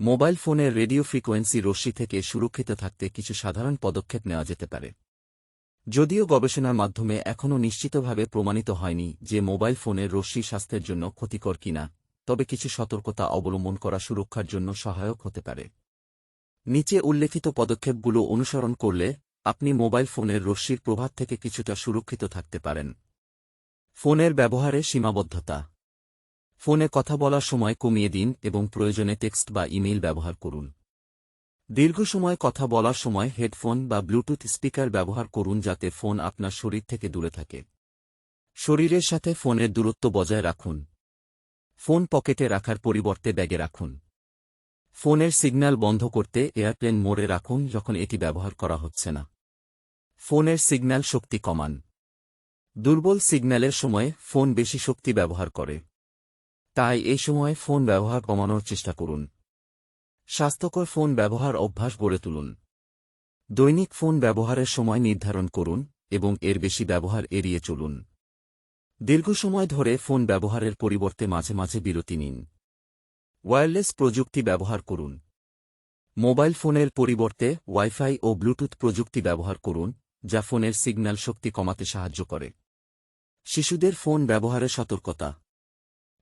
Mobile ফোনের radio frequency রশ্মি থেকে সুরক্ষিত থাকতে কিছু সাধারণ পদক্ষেপ নেওয়া যেতে পারে। যদিও গবেষণার মাধ্যমে এখনও নিশ্চিতভাবে প্রমাণিত হয়নি যে মোবাইল ফোনের রশ্মি স্বাস্থ্যের জন্য ক্ষতিকর কিনা, তবে কিছু সতর্কতা অবলম্বন করা সুরক্ষার জন্য সহায়ক হতে পারে। নিচে উল্লেখিত পদক্ষেপগুলো অনুসরণ করলে আপনি মোবাইল ফোনের রশ্মির প্রভাব থেকে কিছুটা সুরক্ষিত থাকতে পারেন। ফোনের ব্যবহারে সীমাবদ্ধতা ফোনে কথা বলার সময় কমিয়ে দিন এবং প্রয়োজনে টেক্সট বা ইমেইল ব্যবহার করুন। দীর্ঘ সময় কথা বলার সময় হেডফোন বা ব্লুটুথ স্পিকার ব্যবহার করুন যাতে ফোন আপনার শরীর থেকে দূরে থাকে। শরীরের সাথে ফোনের দূরত্ব বজায় রাখুন। ফোন পকেটে রাখার পরিবর্তে ব্যাগে রাখুন। ফোনের সিগন্যাল বন্ধ করতে এয়ারপ্লেন মোড়ে রাখুন যখন এটি ব্যবহার করা হচ্ছে না। ফোনের সিগন্যাল শক্তি কমান। দুর্বল সিগন্যালের সময় ফোন বেশি শক্তি ব্যবহার করে। তাই এই সময়ে ফোন ব্যবহার কমানোর চেষ্টা করুন। স্বাস্থ্যকর ফোন ব্যবহার অভ্যাস গড়ে তুলুন। দৈনিক ফোন ব্যবহারের সময় নির্ধারণ করুন এবং এর বেশি ব্যবহার এড়িয়ে চলুন। দীর্ঘ সময় ধরে ফোন ব্যবহারের পরিবর্তে মাঝে মাঝে বিরতি নিন। ওয়্যারলেস প্রযুক্তি ব্যবহার করুন। মোবাইল ফোনের পরিবর্তে ওয়াইফাই ও ব্লুটুথ প্রযুক্তি ব্যবহার করুন, যা ফোনের সিগন্যাল শক্তি কমাতে সাহায্য করে। শিশুদের ফোন ব্যবহারে সতর্কতা।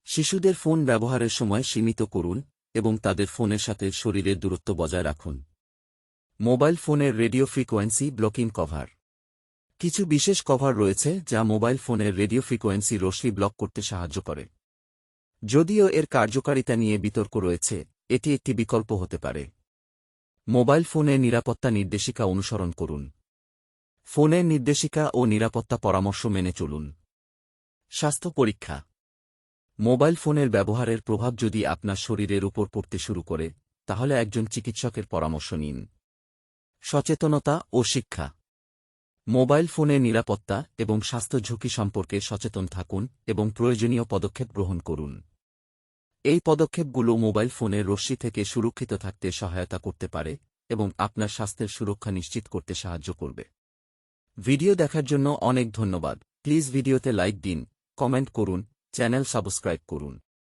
শিশুদের ফোন ব্যবহারের সময় সীমিত করুন এবং তাদের ফোনের সাথে শরীরের দূরত্ব বজায় রাখুন। মোবাইল ফোনের রেডিও ফ্রিকোয়েন্সি ব্লকিং কভার। কিছু বিশেষ কভার রয়েছে যা মোবাইল ফোনের রেডিও ফ্রিকোয়েন্সি রশ্মি ব্লক করতে সাহায্য করে। যদিও এর কার্যকারিতা নিয়ে বিতর্ক রয়েছে, এটি একটি বিকল্প হতে পারে। মোবাইল ফোনের নিরাপত্তা নির্দেশিকা অনুসরণ করুন। ফোনের নির্দেশিকা ও নিরাপত্তা পরামর্শ মেনে চলুন। স্বাস্থ্য পরীক্ষা। মোবাইল ফোনের ব্যবহারের প্রভাব যদি আপনার শরীরের উপর পড়তে শুরু করে, তাহলে একজন চিকিৎসকের পরামর্শ নিন। সচেতনতা ও শিক্ষা। মোবাইল ফোনের নিরাপত্তা এবং স্বাস্থ্য ঝুঁকি সম্পর্কে সচেতন থাকুন এবং প্রয়োজনীয় পদক্ষেপ গ্রহণ করুন। এই পদক্ষেপগুলো মোবাইল ফোনের রশ্মি থেকে সুরক্ষিত থাকতে সহায়তা করতে পারে এবং আপনার স্বাস্থ্যের সুরক্ষা নিশ্চিত করতে সাহায্য করবে। ভিডিও দেখার জন্য অনেক ধন্যবাদ। প্লিজ ভিডিওতে লাইক দিন, কমেন্ট করুন চ্যানেল সাবস্ক্রাইব করুন।